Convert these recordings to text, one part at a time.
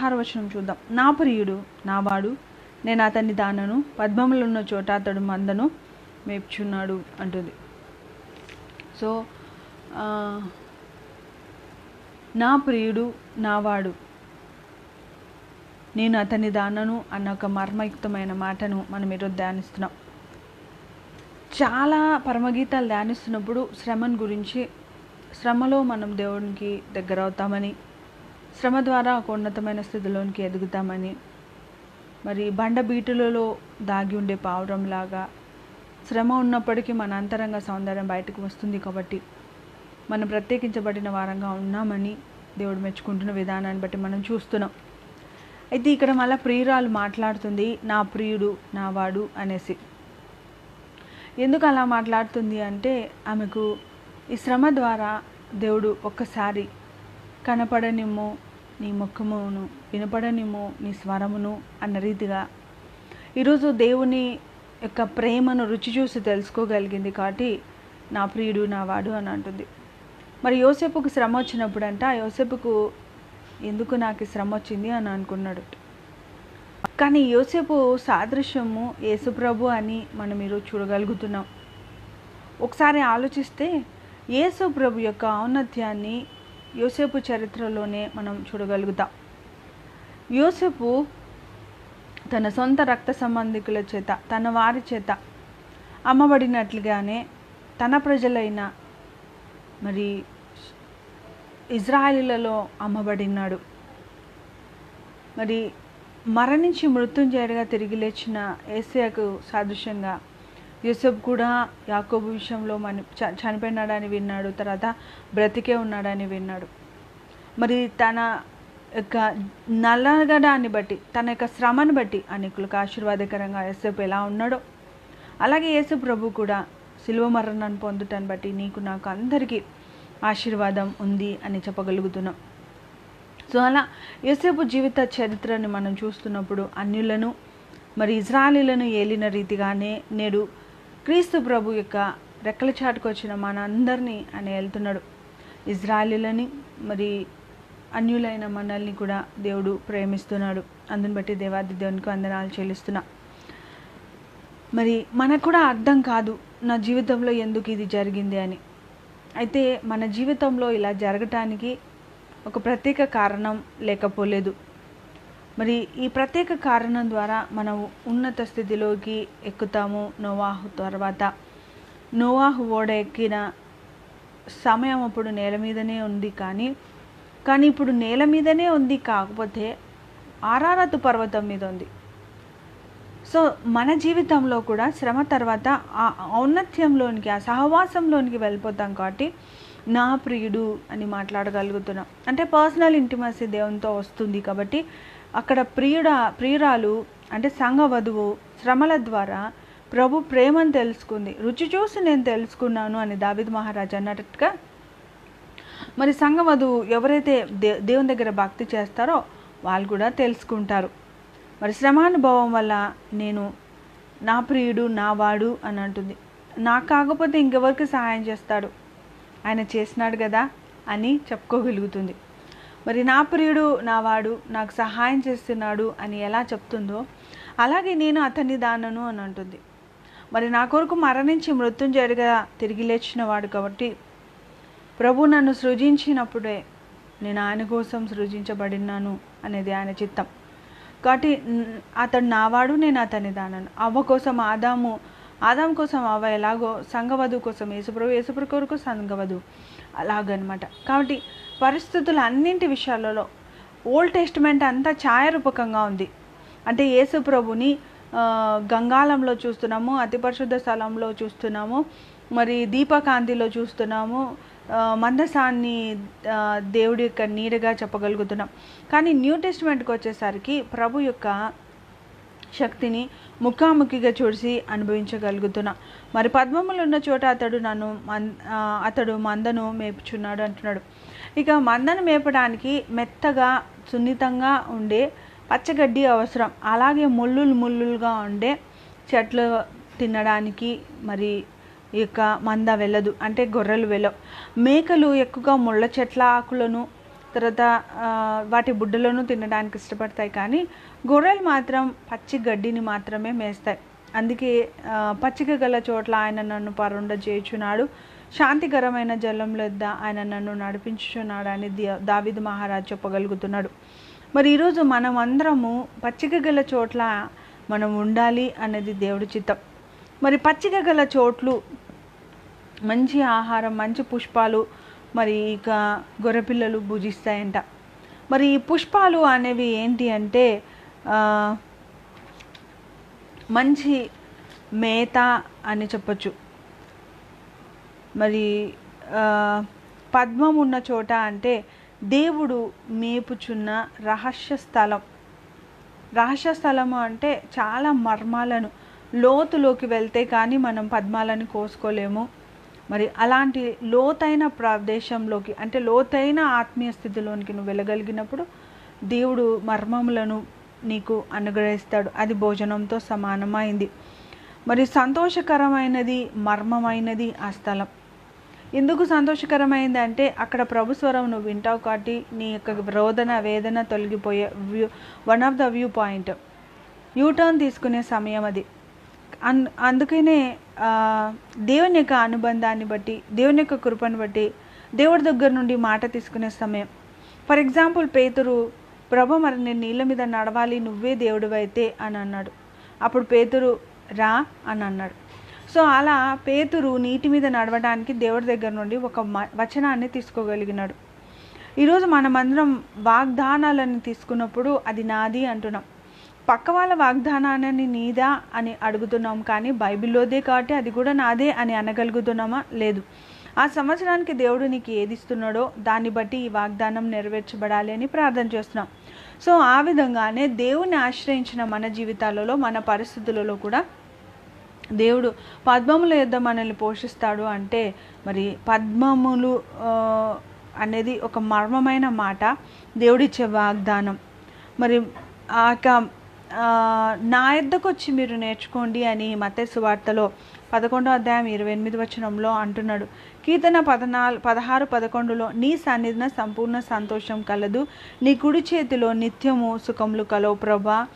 పదహారు వచనం చూద్దాం. నా ప్రియుడు నావాడు నేను అతన్ని దానను పద్మములు ఉన్న చోట అతడు మందను మేపుచున్నాడు అంటుంది. సో నా ప్రియుడు నావాడు నేను అతని దానను అన్న ఒక మర్మయుక్తమైన మాటను మనం ఈరోజు ధ్యానిస్తున్నాం. చాలా పరమగీతాలు ధ్యానిస్తున్నప్పుడు శ్రమను గురించి శ్రమలో మనం దేవునికి దగ్గర అవుతామని శ్రమ ద్వారా ఒక ఉన్నతమైన స్థితిలోనికి ఎదుగుతామని మరి బండ బీటులలో దాగి ఉండే పావురంలాగా శ్రమ ఉన్నప్పటికీ మన అంతరంగ సౌందర్యం బయటకు వస్తుంది కాబట్టి మనం ప్రత్యేకించబడిన వారంగా ఉన్నామని దేవుడు మెచ్చుకుంటున్న విధానాన్ని బట్టి మనం చూస్తున్నాం. అయితే ఇక్కడ మళ్ళీ ప్రియురాలు మాట్లాడుతుంది నా ప్రియుడు నా వాడు అనేసి. ఎందుకు అలా మాట్లాడుతుంది అంటే ఆమెకు ఈ శ్రమ ద్వారా దేవుడు ఒక్కసారి కనపడనిమో నీ ముఖమును వినపడనిమ్ము నీ స్వరమును అన్న రీతిగా. ఈరోజు దేవుని యొక్క ప్రేమను రుచి చూసి తెలుసుకోగలిగింది కాబట్టి నా ప్రియుడు నా వాడు అని అంటుంది. మరి యోసేపుకు శ్రమ వచ్చినప్పుడు ఆ యోసేపుకు ఎందుకు నాకు శ్రమ వచ్చింది అని అనుకున్నాడు. కానీ యోసేపు సాదృశ్యము యేసుప్రభు అని మనం ఈరోజు చూడగలుగుతున్నాం. ఒకసారి ఆలోచిస్తే యేసుప్రభు యొక్క ఔన్నత్యాన్ని యోసేపు చరిత్రలోనే మనం చూడగలుగుతాం. యోసేపు తన సొంత రక్త సంబంధికుల చేత తన వారి చేత అమ్మబడినట్లుగానే తన ప్రజలైన మరి ఇజ్రాయిలలో అమ్మబడినాడు. మరి మరణించి మృత్యుంజయుడిగా తిరిగి లేచిన ఏసియాకు సాదృశ్యంగా యూసఫ్ కూడా యాకోబు విషయంలో మన చ- చనిపోయినాడని విన్నాడు తర్వాత బ్రతికే ఉన్నాడని విన్నాడు. మరి తన యొక్క నల్లగడాన్ని బట్టి తన యొక్క శ్రమను బట్టి అనేకులకు ఆశీర్వాదకరంగా యేసపు ఎలా ఉన్నాడో అలాగే యేసు ప్రభు కూడా శిలువ మరణాన్ని పొందుటాన్ని బట్టి నీకు నాకు అందరికీ ఆశీర్వాదం ఉంది అని చెప్పగలుగుతున్నాం. సో అలా యేసేపు జీవిత చరిత్రని మనం చూస్తున్నప్పుడు అన్యులను మరి ఇజ్రాయిలీలను ఏలిన రీతిగానే నేడు క్రీస్తు ప్రభు యొక్క రెక్కల చాటుకు వచ్చిన మన అందరినీ ఆయన వెళ్తున్నాడు ఇజ్రాయిలీలని మరి అన్యులైన మనల్ని కూడా దేవుడు ప్రేమిస్తున్నాడు. అందుని బట్టి దేవాది దేవునికి వందనాలు చెల్లిస్తున్నా. మరి మనకు కూడా అర్థం కాదు నా జీవితంలో ఎందుకు ఇది జరిగింది అని. అయితే మన జీవితంలో ఇలా జరగటానికి ఒక ప్రత్యేక కారణం లేకపోలేదు. మరి ఈ ప్రత్యేక కారణం ద్వారా మనం ఉన్నత స్థితిలోకి ఎక్కుతాము. నోవాహు తర్వాత నోవాహు ఓడ ఎక్కిన సమయం అప్పుడు నేల మీదనే ఉంది కానీ కానీ ఇప్పుడు నేల మీదనే ఉంది కాకపోతే ఆరారతు పర్వతం మీద ఉంది. సో మన జీవితంలో కూడా శ్రమ తర్వాత ఆ ఔన్నత్యంలోనికి ఆ సహవాసంలోనికి వెళ్ళిపోతాం కాబట్టి నా ప్రియుడు అని మాట్లాడగలుగుతున్నాం. అంటే పర్సనల్ ఇంటిమసీ దేవునితో వస్తుంది కాబట్టి అక్కడ ప్రియుడ ప్రియురాలు అంటే సంఘ వధువు శ్రమల ద్వారా ప్రభు ప్రేమను తెలుసుకుంది. రుచి చూసి నేను తెలుసుకున్నాను అని దావిద్ మహారాజ్ అన్నట్టుగా మరి సంఘ వధువు ఎవరైతే దే దేవుని దగ్గర భక్తి చేస్తారో వాళ్ళు కూడా తెలుసుకుంటారు. మరి శ్రమానుభవం వల్ల నేను నా ప్రియుడు నా వాడు అని అంటుంది. నాకు కాకపోతే ఇంకెవరికి సహాయం చేస్తాడు? ఆయన చేసినాడు కదా అని చెప్పుకోగలుగుతుంది. మరి నా ప్రియుడు నా వాడు నాకు సహాయం చేస్తున్నాడు అని ఎలా చెప్తుందో అలాగే నేను అతని దానను అని అంటుంది. మరి నా కొరకు మరణించి మృత్యుంజయుడిగా తిరిగి లేచిన వాడు కాబట్టి ప్రభు నన్ను సృజించినప్పుడే నేను ఆయన కోసం సృజించబడినాను అనేది ఆయన చిత్తం. కాబట్టి అతడు నావాడు నేను అతని దానను. అవ్వ కోసం ఆదాము ఆదాం కోసం అవ్వ ఎలాగో సంగవధు కోసం యేసుప్రభు యేసుప్రభు కొరకు సంఘవధు అలాగనమాట. కాబట్టి పరిస్థితులు అన్నింటి విషయాలలో ఓల్డ్ టెస్ట్మెంట్ అంతా ఛాయారూపకంగా ఉంది. అంటే యేసు ప్రభుని గంగాళంలో చూస్తున్నాము అతి పరిశుద్ధ స్థలంలో చూస్తున్నాము మరి దీపకాంతిలో చూస్తున్నాము మందసాన్ని దేవుడి యొక్క నీడగా చెప్పగలుగుతున్నాం. కానీ న్యూ టెస్ట్మెంట్కి వచ్చేసరికి ప్రభు యొక్క శక్తిని ముఖాముఖిగా చూసి అనుభవించగలుగుతున్నా. మరి పద్మములు ఉన్న చోట అతడు నన్ను మన్ అతడు మందను మేపుచున్నాడు అంటున్నాడు. ఇక మందను మేపడానికి మెత్తగా సున్నితంగా ఉండే పచ్చగడ్డి అవసరం. అలాగే ముళ్ళులు ముళ్ళులుగా ఉండే చెట్లు తినడానికి మరి ఈ యొక్క మంద వెళ్ళదు. అంటే గొర్రెలు వెళ్ళవు. మేకలు ఎక్కువగా ముళ్ళ చెట్ల ఆకులను తర్వాత వాటి బుడ్డలను తినడానికి ఇష్టపడతాయి. కానీ గొర్రెలు మాత్రం పచ్చి గడ్డిని మాత్రమే మేస్తాయి. అందుకే పచ్చిక గల చోట్ల ఆయన నన్ను పరుండ చేయుచున్నాడు శాంతికరమైన జలం ఆయన నన్ను నడిపించుచున్నాడని దావిద్ మహారాజ్ చెప్పగలుగుతున్నాడు. మరి ఈరోజు మనం అందరము పచ్చిక గల చోట్ల మనం ఉండాలి అనేది దేవుడి చిత్తం. మరి పచ్చిక గల చోట్లు మంచి ఆహారం మంచి పుష్పాలు మరి ఇక గొర్రెపిల్లలు భుజిస్తాయంట. మరి ఈ పుష్పాలు అనేవి ఏంటి అంటే మంచి మేత అని చెప్పొచ్చు. మరి పద్మం ఉన్న చోట అంటే దేవుడు మేపుచున్న రహస్య స్థలం. రహస్య స్థలము అంటే చాలా మర్మాలను లోతులోకి వెళ్తే కానీ మనం పద్మాలను కోసుకోలేము. మరి అలాంటి లోతైన ప్రదేశంలోకి అంటే లోతైన ఆత్మీయ స్థితిలోనికి నువ్వు వెళ్ళగలిగినప్పుడు దేవుడు మర్మములను నీకు అనుగ్రహిస్తాడు. అది భోజనంతో సమానమైంది. మరి సంతోషకరమైనది మర్మమైనది ఆ స్థలం. ఎందుకు సంతోషకరమైంది అంటే అక్కడ ప్రభు స్వరం నువ్వు వింటావు కాబట్టి నీ యొక్క రోదన వేదన తొలగిపోయే view one of the view point U turn తీసుకునే సమయం అది. అన్ అందుకనే దేవుని యొక్క అనుబంధాన్ని బట్టి దేవుని యొక్క కృపను బట్టి దేవుడి దగ్గర నుండి మాట తీసుకునే సమయం. ఫర్ ఎగ్జాంపుల్ పేతురు ప్రభు మరి నేను నీళ్ళ మీద నడవాలి నువ్వే దేవుడు అయితే అని అన్నాడు. అప్పుడు పేతురు రా అని అన్నాడు. సో అలా పేతురు నీటి మీద నడవడానికి దేవుడి దగ్గర నుండి ఒక మ- వచనాన్ని తీసుకోగలిగినాడు. ఈరోజు మనమందరం వాగ్దానాలను తీసుకున్నప్పుడు అది నాది అంటున్నాం. పక్క వాళ్ళ వాగ్దానాన్ని నీదా అని అడుగుతున్నాం కానీ బైబిల్లోదే కాబట్టి అది కూడా నాదే అని అనగలుగుతున్నామా? లేదు. ఆ సంవత్సరానికి దేవుడు నీకు ఏది ఇస్తున్నాడో దాన్ని బట్టి ఈ వాగ్దానం నెరవేర్చబడాలి అని ప్రార్థన చేస్తున్నాం. సో ఆ విధంగానే దేవుని ఆశ్రయించిన మన జీవితాలలో మన పరిస్థితులలో కూడా దేవుడు పద్మముల యొద్ద మనల్ని పోషిస్తాడు అంటే మరి పద్మములు అనేది ఒక మర్మమైన మాట. దేవుడిచ్చే వాగ్దానం. మరి ఆ యొక్క నా యొద్దకు వచ్చి మీరు నేర్చుకోండి అని మతేసు వార్తలో పదకొండో అధ్యాయం ఇరవై ఎనిమిది వచనంలో అంటున్నాడు. కీర్తన పదనాలు పదహారు పదకొండులో నీ సన్నిధిన సంపూర్ణ సంతోషం కలదు. నీ కుడి చేతిలో నిత్యము సుఖములు కలవు ప్రభా.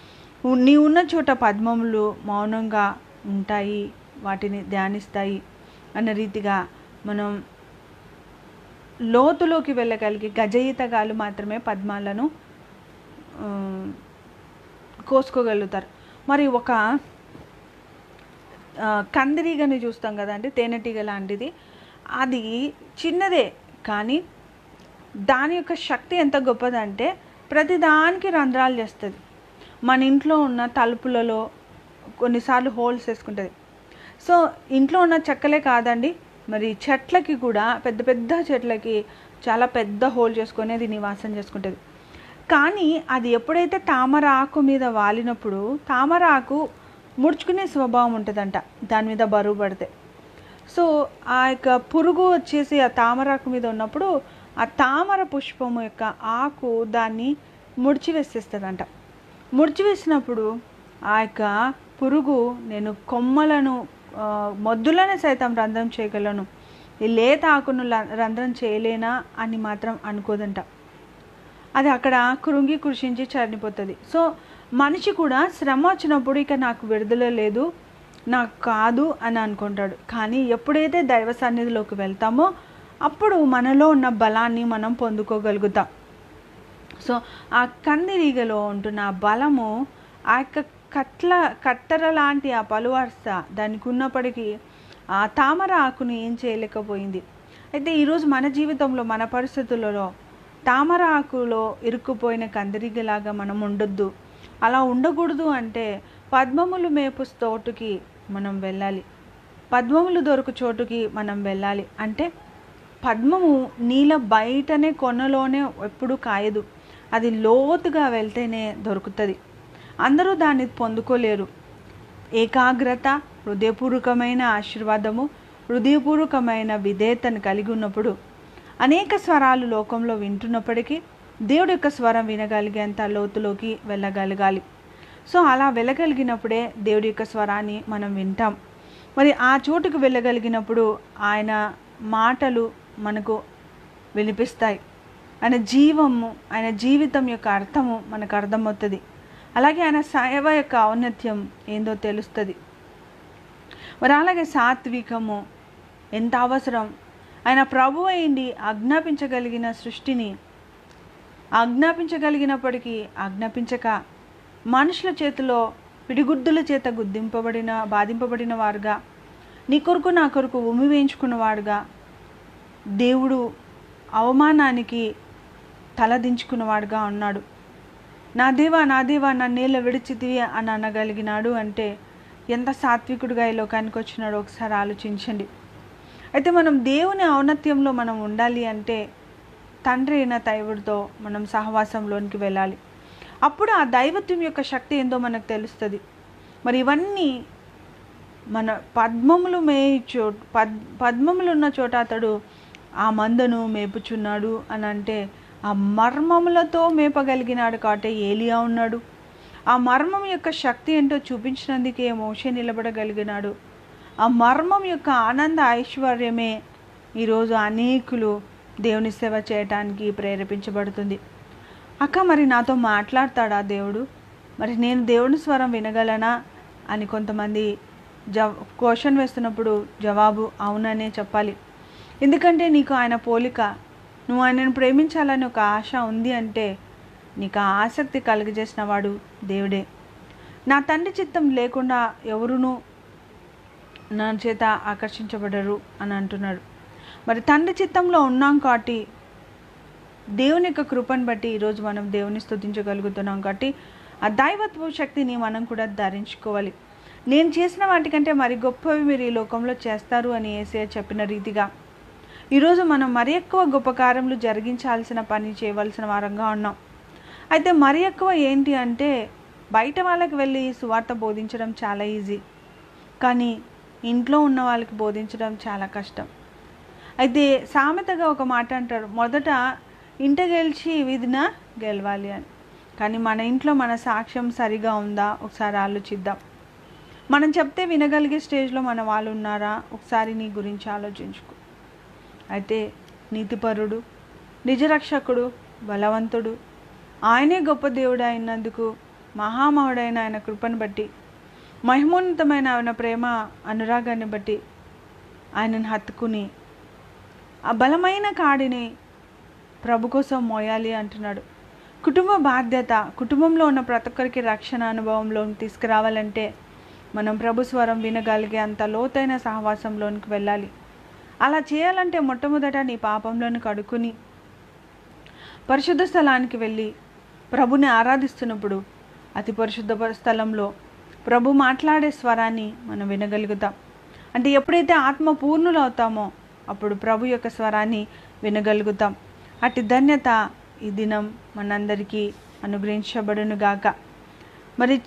నీ ఉన్న చోట పద్మములు మౌనంగా ఉంటాయి వాటిని ధ్యానిస్తాయి అన్న రీతిగా మనం లోతులోకి వెళ్ళగలిగి గజయితగాలు మాత్రమే పద్మాలను కోసుకోగలుగుతారు. మరి ఒక కందిరీగని చూస్తాం కదండి తేనెటీగ లాంటిది. అది చిన్నదే కానీ దాని యొక్క శక్తి ఎంత గొప్పదంటే ప్రతిదానికి రంధ్రాలు చేస్తుంది. మన ఇంట్లో ఉన్న తలుపులలో కొన్నిసార్లు హోల్స్ వేసుకుంటుంది. సో ఇంట్లో ఉన్న చెక్కలే కాదండి మరి చెట్లకి కూడా పెద్ద పెద్ద చెట్లకి చాలా పెద్ద హోల్ చేసుకొని అది నివాసం చేసుకుంటుంది. కానీ అది ఎప్పుడైతే తామర ఆకు మీద వాలినప్పుడు తామర ఆకు ముడుచుకునే స్వభావం ఉంటుందంట దాని మీద బరువు పడితే. సో ఆ యొక్క పురుగు వచ్చేసి ఆ తామరాకు మీద ఉన్నప్పుడు ఆ తామర పుష్పము యొక్క ఆకు దాన్ని ముడిచి వేసేస్తుందంట. ముడిచి వేసినప్పుడు ఆ యొక్క పురుగు నేను కొమ్మలను మొద్దులను సైతం రంధ్రం చేయగలను. ఈ లేత ఆకును రంధ్రం చేయలేనా అని మాత్రం అనుకోదంట. అది అక్కడ కృంగి కృషించి చనిపోతుంది. సో మనిషి కూడా శ్రమ వచ్చినప్పుడు ఇక నాకు విడుదల లేదు నాకు కాదు అని అనుకుంటాడు. కానీ ఎప్పుడైతే దైవ సన్నిధిలోకి వెళ్తామో అప్పుడు మనలో ఉన్న బలాన్ని మనం పొందుకోగలుగుతాం. సో ఆ కందిరీగలో ఉంటున్న బలము ఆ యొక్క కట్ల కట్టెర లాంటి ఆ పలువర్స దానికి ఉన్నప్పటికీ ఆ తామర ఆకును ఏం చేయలేకపోయింది. అయితే ఈరోజు మన జీవితంలో మన పరిస్థితులలో తామర ఆకులో ఇరుక్కుపోయిన కందిరిగిలాగా మనం ఉండొద్దు. అలా ఉండకూడదు అంటే పద్మములు మేపు తోటుకి మనం వెళ్ళాలి. పద్మములు దొరుకు చోటుకి మనం వెళ్ళాలి. అంటే పద్మము నీళ్ళ బయటనే కొనలోనే ఎప్పుడు కాయదు. అది లోతుగా వెళ్తేనే దొరుకుతుంది. అందరూ దాన్ని పొందుకోలేరు. ఏకాగ్రత హృదయపూర్వకమైన ఆశీర్వాదము హృదయపూర్వకమైన విధేయతను కలిగి ఉన్నప్పుడు అనేక స్వరాలు లోకంలో వింటున్నప్పటికీ దేవుడి యొక్క స్వరం వినగలిగేంత లోతులోకి వెళ్ళగలగాలి. సో అలా వెళ్ళగలిగినప్పుడే దేవుడి యొక్క స్వరాన్ని మనం వింటాం. మరి ఆ చోటుకు వెళ్ళగలిగినప్పుడు ఆయన మాటలు మనకు వినిపిస్తాయి. ఆయన జీవము ఆయన జీవితం యొక్క అర్థము మనకు అర్థమవుతుంది. అలాగే ఆయన సేవ యొక్క ఔన్నత్యం ఏందో తెలుస్తుంది. మరి అలాగే సాత్వికము ఎంత అవసరం? ఆయన ప్రభు అయింది ఆజ్ఞాపించగలిగిన సృష్టిని. ఆజ్ఞాపించగలిగినప్పటికీ ఆజ్ఞాపించక మనుషుల చేతిలో పిడిగుద్దుల చేత గుద్దింపబడిన బాధింపబడిన వారుగా నీ కొరకు నా కొరకు ఉమి వేయించుకున్న వాడుగా దేవుడు అవమానానికి తలదించుకున్నవాడుగా ఉన్నాడు. నా దేవా నా దేవా నా నీళ్ళ విడిచితివి అని అనగలిగినాడు అంటే ఎంత సాత్వికుడిగా ఈ లోకానికి వచ్చినాడో ఒకసారి ఆలోచించండి. అయితే మనం దేవుని ఔన్నత్యంలో మనం ఉండాలి అంటే తండ్రి అయిన దైవుడితో మనం సహవాసంలోనికి వెళ్ళాలి. అప్పుడు ఆ దైవత్వం యొక్క శక్తి ఏందో మనకు తెలుస్తుంది. మరి ఇవన్నీ మన పద్మములు మేయి చో పద్ పద్మములు ఉన్న చోట అతడు ఆ మందను మేపుచున్నాడు అని అంటే ఆ మర్మములతో మేపగలిగినాడు కాటే ఏలియా ఉన్నాడు. ఆ మర్మం యొక్క శక్తి ఏంటో చూపించినందుకే మోషే నిలబడగలిగినాడు. ఆ మర్మం యొక్క ఆనంద ఐశ్వర్యమే ఈరోజు అనేకులు దేవుని సేవ చేయటానికి ప్రేరేపించబడుతుంది. అక్క మరి నాతో మాట్లాడతాడా దేవుడు? మరి నేను దేవుని స్వరం వినగలనా? అని కొంతమంది జవ క్వశ్చన్ వేస్తున్నప్పుడు జవాబు అవుననే చెప్పాలి. ఎందుకంటే నీకు ఆయన పోలిక నువ్వు ఆయనను ప్రేమించాలని ఒక ఆశ ఉంది అంటే నీకు ఆ ఆసక్తి కలుగజేసిన వాడు దేవుడే. నా తండ్రి చిత్తం లేకుండా ఎవరునూ నా చేత ఆకర్షించబడరు అని అంటున్నాడు. మరి తండ్రి చిత్తంలో ఉన్నాం కాబట్టి దేవుని యొక్క కృపను బట్టి ఈరోజు మనం దేవుని స్థుతించగలుగుతున్నాం కాబట్టి ఆ దైవత్వ శక్తిని మనం కూడా ధరించుకోవాలి. నేను చేసిన వాటికంటే మరి గొప్పవి మీరు ఈ లోకంలో చేస్తారు అని ఏసే చెప్పిన రీతిగా ఈరోజు మనం మరి ఎక్కువ గొప్ప కార్యములు జరిగించాల్సిన పని చేయవలసిన వారంగా ఉన్నాం. అయితే మరి ఎక్కువ ఏంటి అంటే బయట వాళ్ళకి వెళ్ళి సువార్త బోధించడం చాలా ఈజీ. కానీ ఇంట్లో ఉన్న వాళ్ళకి బోధించడం చాలా కష్టం. అయితే సామెతగా ఒక మాట అంటారు మొదట ఇంట గెలిచి వీధిన గెలవాలి అని. కానీ మన ఇంట్లో మన సాక్ష్యం సరిగా ఉందా? ఒకసారి ఆలోచిద్దాం. మనం చెప్తే వినగలిగే స్టేజ్లో మన వాళ్ళు ఉన్నారా? ఒకసారి నీ గురించి ఆలోచించుకో. అయితే నీతిపరుడు నిజరక్షకుడు బలవంతుడు. ఆయనే గొప్ప దేవుడు అయినందుకు మహామహుడైన ఆయన కృపను బట్టి మహిమోన్నతమైన ఆయన ప్రేమ అనురాగాన్ని బట్టి ఆయనను హత్తుకుని ఆ బలమైన కాడిని ప్రభు కోసం మోయాలి అంటున్నాడు. కుటుంబ బాధ్యత కుటుంబంలో ఉన్న ప్రతి ఒక్కరికి రక్షణ అనుభవంలో తీసుకురావాలంటే మనం ప్రభు స్వరం వినగలిగే అంత లోతైన సహవాసంలోనికి వెళ్ళాలి. అలా చేయాలంటే మొట్టమొదట నీ పాపంలోని కడుక్కుని పరిశుద్ధ స్థలానికి వెళ్ళి ప్రభుని ఆరాధిస్తున్నప్పుడు అతి పరిశుద్ధ స్థలంలో ప్రభు మాట్లాడే స్వరాన్ని మనం వినగలుగుతాం. అంటే ఎప్పుడైతే ఆత్మ పూర్ణులు అవుతామో అప్పుడు ప్రభు యొక్క స్వరాన్ని వినగలుగుతాం. అటు ధన్యత ఈ దినం మనందరికీ అనుగ్రహించబడునుగాక మరి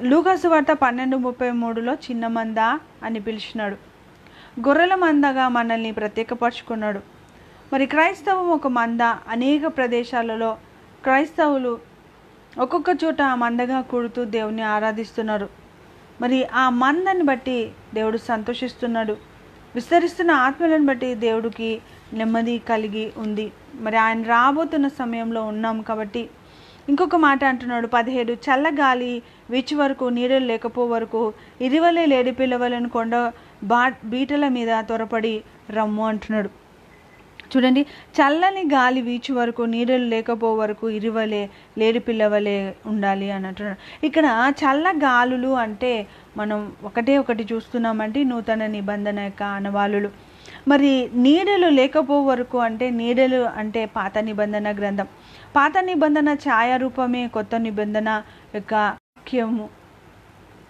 లూకాసు వార్త పన్నెండు ముప్పై మూడులో చిన్నమందా అని పిలిచినాడు. గొర్రెల మందగా మనల్ని ప్రత్యేకపరుచుకున్నాడు. మరి క్రైస్తవం ఒక మంద అనేక ప్రదేశాలలో క్రైస్తవులు ఒక్కొక్క చోట మందగా కూడుతూ దేవుని ఆరాధిస్తున్నారు. మరి ఆ మందని బట్టి దేవుడు సంతోషిస్తున్నాడు. విస్తరిస్తున్న ఆత్మలను బట్టి దేవుడికి నెమ్మది కలిగి ఉంది. మరి ఆయన రాబోతున్న సమయంలో ఉన్నాం కాబట్టి ఇంకొక మాట అంటున్నాడు. పదిహేడు చల్లగాలి వీచి వరకు నీడలు లేకపో వరకు ఇరివలే లేడి పిల్లవలను కొండ బా బీటల మీద త్వరపడి రమ్ము అంటున్నాడు. చూడండి చల్లని గాలి వీచు వరకు నీడలు లేకపో వరకు ఇరువలే లేడి పిల్లవలే ఉండాలి అని అంటున్నాడు. ఇక్కడ చల్ల గాలులు అంటే మనం ఒకటే ఒకటి చూస్తున్నామంటే నూతన నిబంధన యొక్క అనవాలులు మరి నీడలు లేకపో వరకు అంటే నీడలు అంటే పాత నిబంధన గ్రంథం. పాత నిబంధన ఛాయారూపమే కొత్త నిబంధన యొక్క ముఖ్యము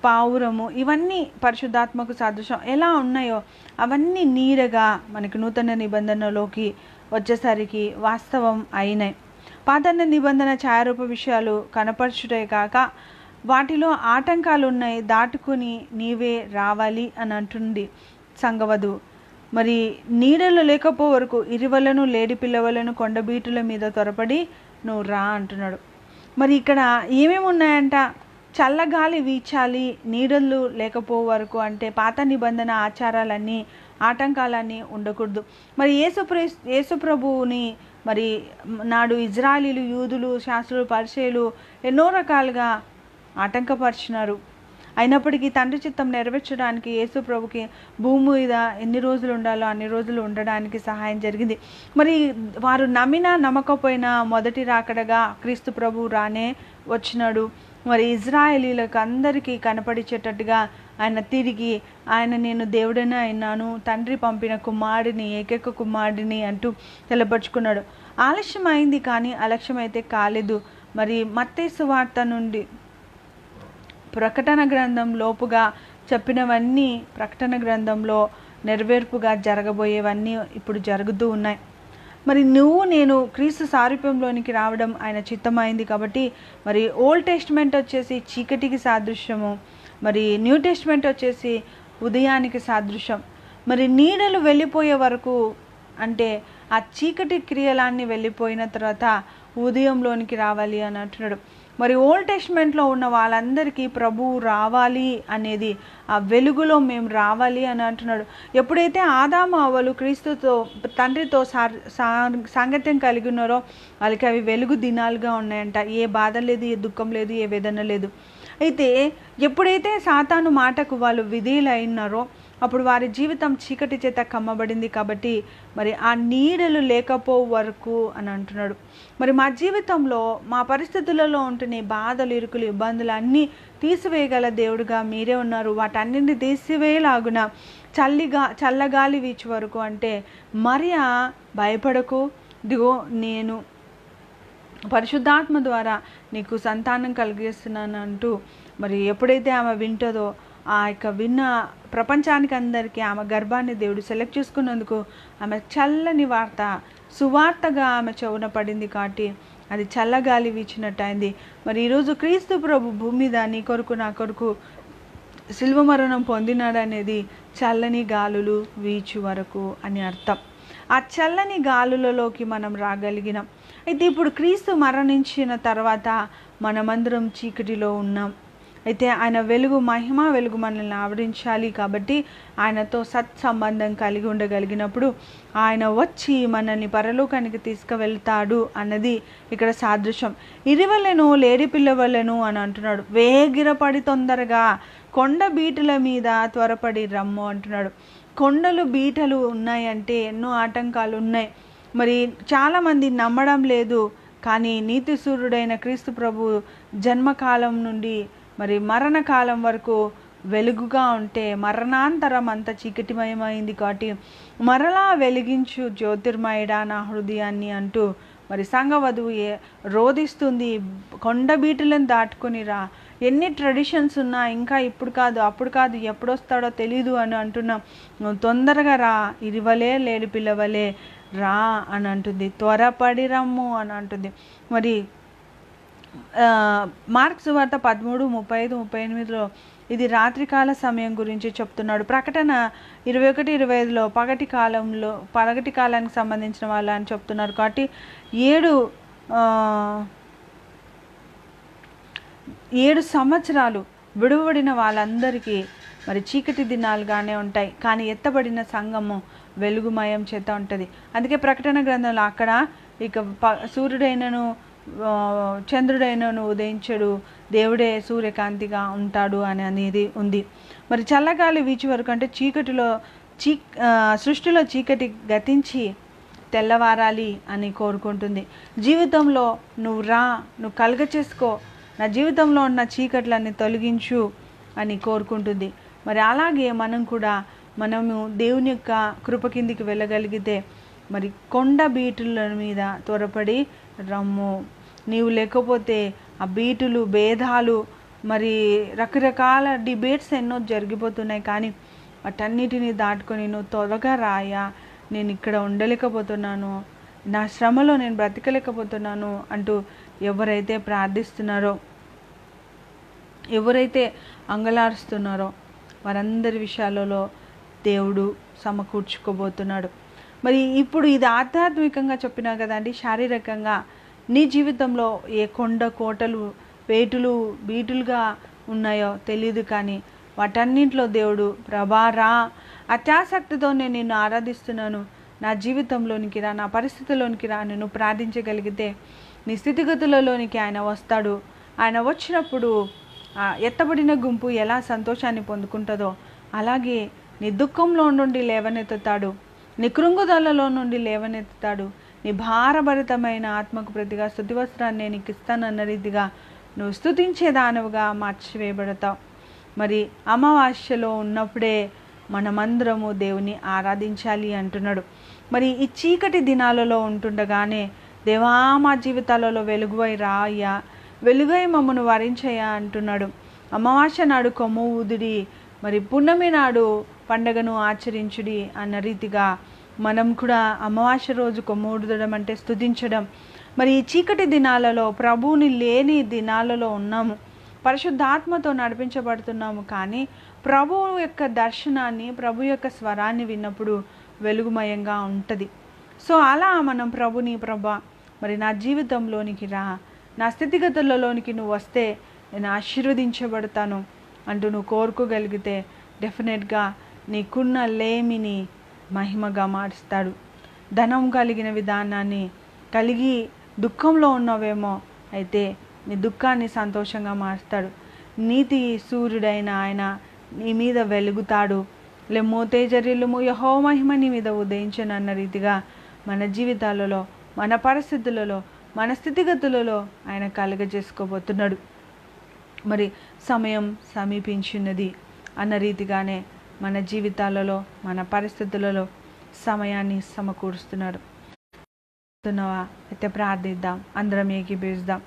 పావురము ఇవన్నీ పరిశుద్ధాత్మకు సాదృశ్యం. ఎలా ఉన్నాయో అవన్నీ నీరగా మనకి నూతన నిబంధనలోకి వచ్చేసరికి వాస్తవం అయినాయి. పాతన్న నిబంధన ఛాయారూప విషయాలు కనపరచుటే కాక వాటిలో ఆటంకాలు ఉన్నాయి దాటుకుని నీవే రావాలి అని అంటుంది సంగవదు మరి నీడలు లేకపో వరకు ఇరువలను లేడి పిల్లవలను కొండబీటుల మీద త్వరపడి నువ్వు రా అంటున్నాడు. మరి ఇక్కడ ఏమేమి ఉన్నాయంట చల్లగాలి వీచాలి నీడలు లేకపో వరకు అంటే పాత నిబంధన ఆచారాలన్నీ ఆటంకాలన్నీ ఉండకూడదు. మరి యేసుప్ర యేసుప్రభువుని మరి నాడు ఇజ్రాయలీలు యూదులు శాస్త్రులు పరిచయలు ఎన్నో రకాలుగా ఆటంకపరిచినారు. అయినప్పటికీ తండ్రి చిత్తం నెరవేర్చడానికి యేసు ప్రభుకి భూమి మీద ఎన్ని రోజులు ఉండాలో అన్ని రోజులు ఉండడానికి సహాయం జరిగింది. మరి వారు నమ్మినా నమ్మకపోయినా మొదటి రాకడగా క్రీస్తు ప్రభు రానే వచ్చినాడు. మరి ఇజ్రాయేలీలకు అందరికీ కనపడిచేటట్టుగా ఆయన తిరిగి ఆయన నేను దేవుడనే అయినాను తండ్రి పంపిన కుమారుడిని ఏకైక కుమారుడిని అంటూ తెలపరుచుకున్నాడు ఆలస్యం అయింది కానీ అలక్ష్యం అయితే కాలేదు. మరి మత్తేసు వార్త నుండి ప్రకటన గ్రంథం లోపుగా చెప్పినవన్నీ ప్రకటన గ్రంథంలో నెరవేర్పుగా జరగబోయేవన్నీ ఇప్పుడు జరుగుతూ ఉన్నాయి. మరి నువ్వు నేను క్రీస్తు సారూప్యంలోనికి రావడం ఆయన చిత్తమైంది కాబట్టి మరి ఓల్డ్ టెస్ట్మెంట్ వచ్చేసి చీకటికి సాదృశ్యము మరి న్యూ టెస్ట్మెంట్ వచ్చేసి ఉదయానికి సాదృశ్యం. మరి నీడలు వెళ్ళిపోయే వరకు అంటే ఆ చీకటి క్రియలాన్ని వెళ్ళిపోయిన తర్వాత ఉదయంలోనికి రావాలి అని అంటున్నాడు. మరి ఓల్డ్ టెస్ట్మెంట్లో ఉన్న వాళ్ళందరికీ ప్రభువు రావాలి అనేది ఆ వెలుగులో మేము రావాలి అని అంటున్నాడు. ఎప్పుడైతే ఆదాము అవ్వలు క్రీస్తుతో తండ్రితో సా- సాంగత్యం కలిగి ఉన్నారో వాళ్ళకి అవి వెలుగు దినాలుగా ఉన్నాయంట. ఏ బాధ లేదు ఏ దుఃఖం లేదు ఏ వేదన లేదు. అయితే ఎప్పుడైతే సాతాను మాటకు వాళ్ళు విధేయులైనారో అప్పుడు వారి జీవితం చీకటి చేత కమ్మబడింది కాబట్టి మరి ఆ నీడలు లేకపో వరకు అని అంటున్నాడు. మరి మా జీవితంలో మా పరిస్థితులలో ఉంటున్న బాధలు ఇరుకులు ఇబ్బందులు అన్నీ తీసివేయగల దేవుడుగా మీరే ఉన్నారు. వాటన్నింటిని తీసివేయలాగున చల్లిగా చల్లగాలి వీచు వరకు అంటే మరియా భయపడకు. దిగో నేను పరిశుద్ధాత్మ ద్వారా నీకు సంతానం కలిగిస్తున్నాను అంటూ మరి ఎప్పుడైతే ఆమె వింటదో ఆ యొక్క విన్న ప్రపంచానికి అందరికీ ఆమె గర్భాన్ని దేవుడు సెలెక్ట్ చేసుకున్నందుకు ఆమె చల్లని వార్త సువార్తగా ఆమె చెవున పడింది కాబట్టి అది చల్లగాలి వీచినట్టు అయింది మరి ఈరోజు క్రీస్తు ప్రభు భూమి మీద నీ కొరకు నా కొరకు శిల్వ మరణం పొందినాడనేది చల్లని గాలులు వీచు వరకు అని అర్థం. ఆ చల్లని గాలులలోకి మనం రాగలిగినాం. అయితే ఇప్పుడు క్రీస్తు మరణించిన తర్వాత మనమందరం చీకటిలో ఉన్నాం. అయితే ఆయన వెలుగు మహిమ వెలుగు మనల్ని ఆవరించాలి కాబట్టి ఆయనతో సత్సంబంధం కలిగి ఉండగలిగినప్పుడు ఆయన వచ్చి మనల్ని పరలోకానికి తీసుకువెళ్తాడు అన్నది ఇక్కడ సాదృశ్యం. ఇరివలెను లేడి పిల్లవలను అని అంటున్నాడు. వేగిరపడి తొందరగా కొండ బీటుల మీద త్వరపడి రమ్ము అంటున్నాడు. కొండలు బీటలు ఉన్నాయంటే ఎన్నో ఆటంకాలు ఉన్నాయి. మరి చాలామంది నమ్మడం లేదు. కానీ నీతి సూర్యుడైన క్రీస్తు ప్రభు జన్మకాలం నుండి మరి మరణకాలం వరకు వెలుగుగా ఉంటే మరణాంతరం అంత చీకటిమయమైంది కాబట్టి మరలా వెలిగించు జ్యోతిర్మయుడా నా హృదయాన్ని అంటూ మరి సంఘవధువు ఏ రోధిస్తుంది. కొండబీటులను దాటుకుని దాటుకొని రా. ఎన్ని ట్రెడిషన్స్ ఉన్నా ఇంకా ఇప్పుడు కాదు అప్పుడు కాదు ఎప్పుడు వస్తాడో తెలీదు అని అంటున్నాం తొందరగా రా. ఇరివలే లేడి పిల్లవలే రా అని అంటుంది. త్వరపడి రమ్ము అని అంటుంది. మరి మార్క్స్ వార్త పదమూడు ముప్పై ఐదు ముప్పై ఎనిమిదిలో ఇది రాత్రికాల సమయం గురించి చెప్తున్నాడు. ప్రకటన ఇరవై ఒకటి ఇరవై ఐదులో పగటి కాలంలో పగటి కాలానికి సంబంధించిన వాళ్ళు అని చెప్తున్నారు. కాబట్టి ఏడు ఏడు సంవత్సరాలు విడువబడిన వాళ్ళందరికీ మరి చీకటి దినాలుగానే ఉంటాయి. కానీ ఎత్తబడిన సంఘము వెలుగుమయం చేత ఉంటుంది. అందుకే ప్రకటన గ్రంథంలో అక్కడ ఇక ప సూర్యుడైనను చంద్రుడైనను ఉదయించడు దేవుడే సూర్యకాంతిగా ఉంటాడు అని అనేది ఉంది. మరి చల్లగాలి వీచి వరకు అంటే చీకటిలో చీ సృష్టిలో చీకటి గతించి తెల్లవారాలి అని కోరుకుంటుంది. జీవితంలో నువ్వు రా నువ్వు కలుగ చేసుకో నా జీవితంలో ఉన్న చీకట్లన్నీ తొలగించు అని కోరుకుంటుంది. మరి అలాగే మనం కూడా మనము దేవుని యొక్క కృప కిందికి వెళ్ళగలిగితే మరి కొండ బీటుల మీద త్వరపడి రమ్ము. నీవు లేకపోతే ఆ బీటులు భేదాలు మరి రకరకాల డిబేట్స్ ఎన్నో జరిగిపోతున్నాయి. కానీ వాటన్నిటిని దాటుకొని నువ్వు త్వరగా రాయా. నేను ఇక్కడ ఉండలేకపోతున్నాను. నా శ్రమలో నేను బ్రతకలేకపోతున్నాను అంటూ ఎవరైతే ప్రార్థిస్తున్నారో ఎవరైతే అంగలారుస్తున్నారో వారందరి విషయాలలో దేవుడు సమకూర్చుకోబోతున్నాడు. మరి ఇప్పుడు ఇది ఆధ్యాత్మికంగా చెప్పినా కదండి శారీరకంగా. నీ జీవితంలో ఏ కొండ కోటలు వేటులు బీటులుగా ఉన్నాయో తెలియదు కానీ వాటన్నింటిలో దేవుడు ప్రభా రా అత్యాసక్తితో నేను నిన్ను ఆరాధిస్తున్నాను. నా జీవితంలోనికి రా నా పరిస్థితిలోనికి రా నేను ప్రార్థించగలిగితే నీ స్థితిగతులలోనికి ఆయన వస్తాడు. ఆయన వచ్చినప్పుడు ఎత్తబడిన గుంపు ఎలా సంతోషాన్ని పొందుకుంటుందో అలాగే నీ దుఃఖంలో నుండి లేవనెత్తుతాడు. నికృంగుదలలో నుండి లేవనెత్తుతాడు. నీ భారభరితమైన ఆత్మకు ప్రతిగా స్థుతివస్త్రాన్ని నేను ఇస్తానన్న రీతిగా నువ్వు స్థుతించేదానవుగా మార్చివేయబడతావు. మరి అమావాస్యలో ఉన్నప్పుడే మనమందరము దేవుని ఆరాధించాలి అంటున్నాడు. మరి ఈ చీకటి దినాలలో ఉంటుండగానే దేవా మా జీవితాలలో వెలుగువై రాయ్యా వెలుగై మమ్మను వరించయ్యా అంటున్నాడు. అమావాస్య నాడు కొమ్ము ఊదుడి మరి పున్నమి నాడు పండగను ఆచరించుడి అన్న రీతిగా మనం కూడా అమావాస్య రోజు కొమ్ము అంటే స్థుతించడం మరి ఈ చీకటి దినాలలో ప్రభువుని లేని దినాలలో ఉన్నాము. పరిశుద్ధాత్మతో నడిపించబడుతున్నాము. కానీ ప్రభువు యొక్క దర్శనాన్ని ప్రభు యొక్క స్వరాన్ని విన్నప్పుడు వెలుగుమయంగా ఉంటుంది. సో అలా మనం ప్రభుని ప్రభ మరి నా జీవితంలోనికి రా నా స్థితిగతులలోనికి నువ్వు వస్తే నేను ఆశీర్వదించబడతాను. అంటూ నువ్వు కోరుకోగలిగితే డెఫినెట్గా నీకున్న లేమిని మహిమగా మారుస్తాడు ధనం కలిగిన విధానాన్ని కలిగి దుఃఖంలో ఉన్నవేమో అయితే నీ దుఃఖాన్ని సంతోషంగా మారుస్తాడు నీతి సూర్యుడైన ఆయన నీ మీద వెలుగుతాడు. లెమ్మో తేజరిల్లుము యహో మహిమ నీ మీద ఉదయించను అన్న రీతిగా మన జీవితాలలో మన పరిస్థితులలో మన స్థితిగతులలో ఆయన కలుగజేసుకోబోతున్నాడు. మరి సమయం సమీపించినది అన్న రీతిగానే మన జీవితాలలో మన పరిస్థితులలో సమయాన్ని సమకూరుస్తున్నాడు అయితే ప్రార్థిద్దాం. అందరం ఏకీభవిస్తాం